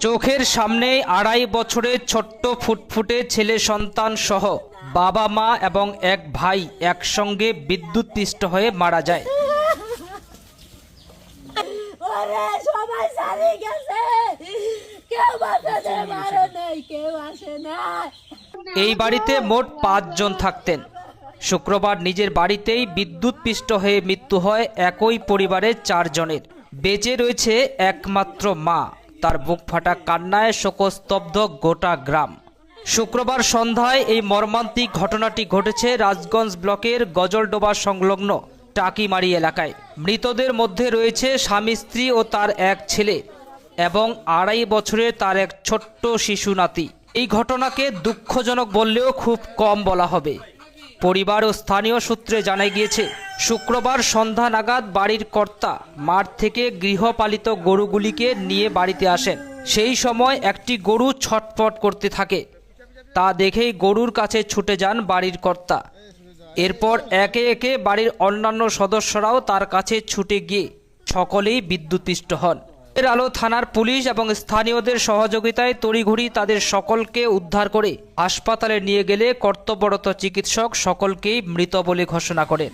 চোখের সামনে আড়াই বছরের ছোট্ট ফুটফুটে ছেলে সন্তান সহ বাবা মা এবং এক ভাই একসঙ্গে বিদ্যুৎপৃষ্ট হয়ে মারা যায়। এই বাড়িতে মোট পাঁচজন থাকতেন। শুক্রবার নিজের বাড়িতেই বিদ্যুৎপৃষ্ট হয়ে মৃত্যু হয় একই পরিবারের চারজনের। বেঁচে রয়েছে একমাত্র মা। তার বুক ফাটা কান্নায় শোকস্তব্ধ গোটা গ্রাম। শুক্রবার সন্ধ্যায় এই মর্মান্তিক ঘটনাটি ঘটেছে রাজগঞ্জ ব্লকের গজলডোবা সংলগ্ন টাকিমারি এলাকায়। মৃতদের মধ্যে রয়েছে স্বামী, স্ত্রী ও তার এক ছেলে এবং আড়াই বছরের তার এক ছোট্ট শিশু নাতি। এই ঘটনাকে দুঃখজনক বললেও খুব কম বলা হবে। পরিবার ও স্থানীয় সূত্রে জানা গিয়েছে শুক্রবার সন্ধ্যা নাগাদ বাড়ির কর্তা মাঠ থেকে গৃহপালিত গরুগুলিকে নিয়ে বাড়িতে আসেন। সেই সময় একটি গরু ছটপট করতে থাকে। তা দেখেই গরুর কাছে ছুটে যান বাড়ির কর্তা। এরপর একে একে বাড়ির অন্যান্য সদস্যরাও তার কাছে ছুটে গিয়ে সকলেই বিদ্যুৎপৃষ্ট হন। এর আলো থানার পুলিশ এবং স্থানীয়দের সহযোগিতায় তড়িঘড়ি তাদের সকলকে উদ্ধার করে হাসপাতালে নিয়ে গেলে কর্তব্যরত চিকিৎসক সকলকেই মৃত বলে ঘোষণা করেন।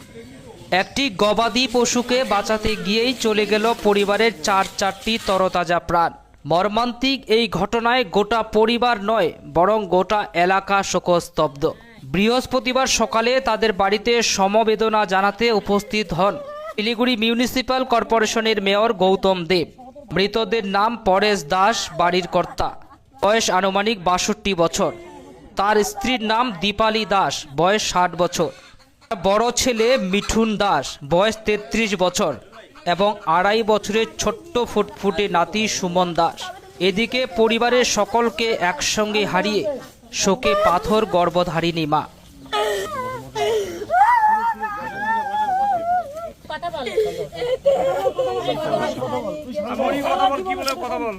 একটি গবাদি পশুকে বাঁচাতে গিয়েই চলে গেল পরিবারের চার চারটি তরতাজা প্রাণ। মর্মান্তিক এই ঘটনায় গোটা পরিবার নয়, বরং গোটা এলাকা শোকস্তব্ধ। বৃহস্পতিবার সকালে তাদের বাড়িতে সমবেদনা জানাতে উপস্থিত হন শিলিগুড়ি মিউনিসিপ্যাল কর্পোরেশনের মেয়র গৌতম দেব। মৃতদের নাম পরেশ দাস, বাড়ির কর্তা। বয়স আনুমানিক বাষট্টি বছর। তার স্ত্রীর নাম দীপালি দাস, বয়স ষাট বছর। বড় ছেলে মিঠুন দাস। বয়স তেত্রিশ বছর এবং আড়াই বছরের ছোট্ট ফুটফুটে নাতি সুমন দাস। এদিকে পরিবারের সকলকে একসঙ্গে হারিয়ে শোকে পাথর গর্ভধারিণী মা। কথা বল কি বলে কথা বল।